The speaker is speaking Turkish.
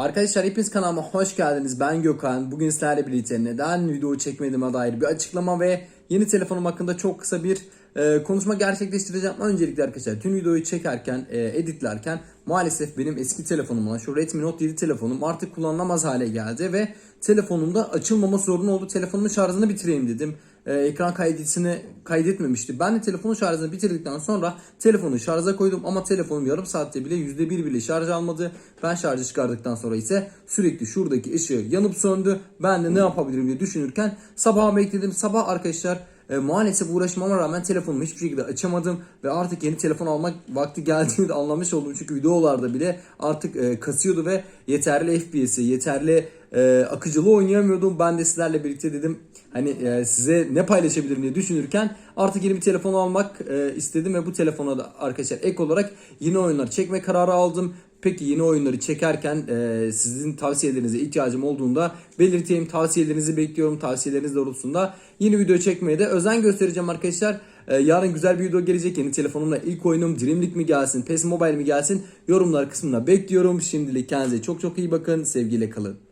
Arkadaşlar hepiniz kanalıma hoş geldiniz. Ben Gökhan. Bugün sizlerle birlikte neden video çekmediğime dair bir açıklama ve yeni telefonum hakkında çok kısa bir e, konuşma gerçekleştireceğim. Öncelikle arkadaşlar tüm videoyu çekerken, e, editlerken maalesef benim eski telefonum olan şu Redmi Note 7 telefonum artık kullanılamaz hale geldi ve telefonumda açılmama sorunu oldu. Telefonumun şarjını bitireyim dedim. E, ekran kaydetini kaydetmemişti. Ben de telefonun şarjını bitirdikten sonra telefonu şarja koydum ama telefonum yarım saatte bile %1 bile şarj almadı. Ben şarjı çıkardıktan sonra ise sürekli şuradaki ışığı yanıp söndü. Ben de ne yapabilirim diye düşünürken sabah bekledim. Sabah arkadaşlar e, maalesef uğraşmama rağmen telefonumu hiçbir şekilde açamadım ve artık yeni telefon almak vakti geldiğini de anlamış oldum. Çünkü videolarda bile artık e, kasıyordu ve yeterli FPS'i, yeterli e, akıcılığı oynayamıyordum. Ben de sizlerle birlikte dedim hani e, size ne paylaşabilirim diye düşünürken artık yeni bir telefon almak e, istedim ve bu telefona da arkadaşlar ek olarak yeni oyunlar çekme kararı aldım. Peki yeni oyunları çekerken e, sizin tavsiyelerinize ihtiyacım olduğunda belirteyim. Tavsiyelerinizi bekliyorum. Tavsiyeleriniz doğrultusunda yeni video çekmeye de özen göstereceğim arkadaşlar. E, yarın güzel bir video gelecek. Yeni telefonumla ilk oyunum Dream League mi gelsin, PES Mobile mi gelsin yorumlar kısmına bekliyorum. Şimdilik kendinize çok çok iyi bakın. Sevgiyle kalın.